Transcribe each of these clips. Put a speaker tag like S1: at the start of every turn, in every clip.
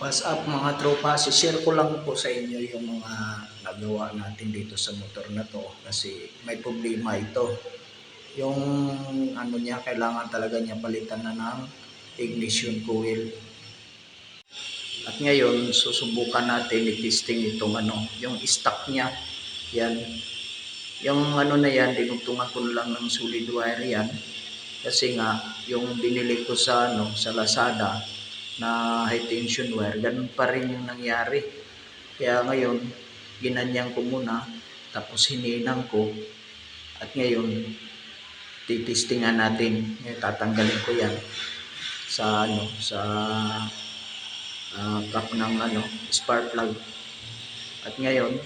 S1: What's up mga tropa? share ko lang po sa inyo yung mga nagawa natin dito sa motor na to kasi may problema ito. Yung ano niya, kailangan talaga niya palitan na ng ignition coil. At ngayon, susubukan natin i-testing itong ano, yung stock niya. Yan. Yung ano na yan, dinugtungan ko lang ng solid wire yan. Kasi nga, yung binili ko sa ano, sa Lazada, na high tension wire, ganun pa rin yung nangyari. Kaya ngayon, ginanyan ko muna, tapos hininang ko, at ngayon, titistingan natin. Ngayon, tatanggalin ko yan sa ano, sa ah, cap ng ano, spark plug. At ngayon,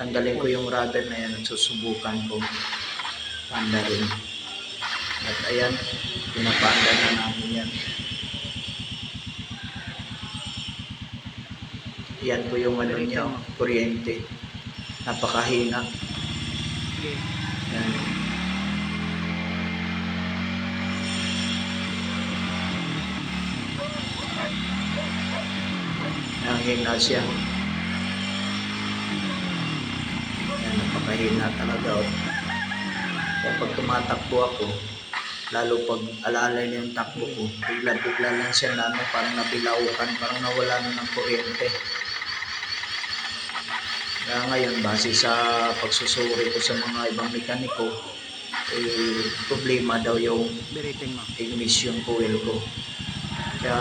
S1: tanggalin ko yung rubber na yan at susubukan ko panda rin. At ayan, pinapanda na namin yan. Yan po yung ano niya, kuryente. Napakahina. Yan. Nanghina siya. Yan, napakahina talaga. Oh. Kapag tumatakbo ako, lalo pag alalay na yung takbo ko, bigla-bigla lang siya na ano, parang nabilaukan, parang nawala na ng kuryente. Kaya ngayon, base sa pagsusuri ko sa mga ibang mekaniko, eh, problema daw yung ignition coil ko. Kaya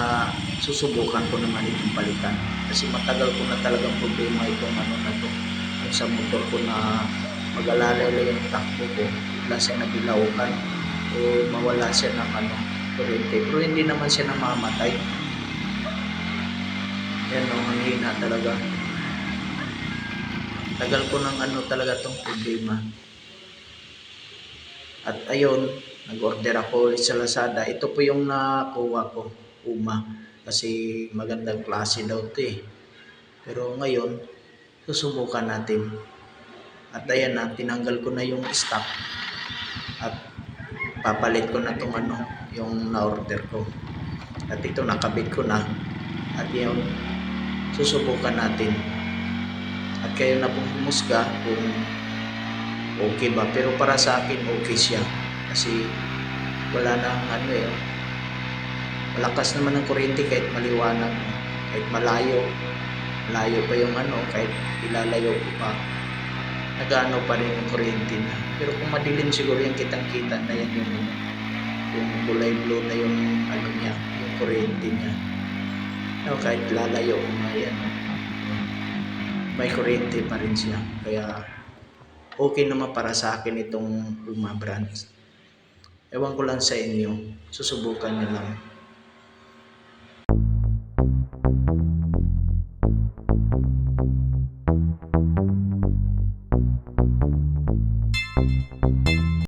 S1: susubukan ko naman itong palitan. Kasi matagal ko na talagang problema itong ano na to. Yung sa motor ko na mag-alalay lang yung takbo ko, bigla siya nabilaukan o mawala siya ng ano, kuryente. Pero hindi naman siya namamatay. Yan o, ang hina talaga. Tagal ko ng ano talaga tong problema. At ayun, nag-order ako ulit sa Lazada. Ito po yung nakuha ko, Uma. Kasi magandang klase daw ito eh. Pero ngayon, susubukan natin. At ayan na, tinanggal ko na yung stock. At papalit ko na itong ano, yung na-order ko. At ito, nakabit ko na. At yun, susubukan natin. At kayo na pong humusga kung okay ba. Pero para sa akin, okay siya. Kasi wala nang ano eh. Malakas naman ang kuryente kahit maliwanag. Kahit malayo. Malayo pa yung ano, kahit ilalayo ko pa. Nagano pa rin yung kuryente na. Pero kung madilim siguro yung kitang-kita na yan yung yung kulay blue na yung ano niya, yung kuryente niya. No, kahit lalayo ko na yan. May kuryente pa rin siya. Kaya okay naman para sa akin itong Luma brands. Ewan ko lang sa inyo. Susubukan nyo lang.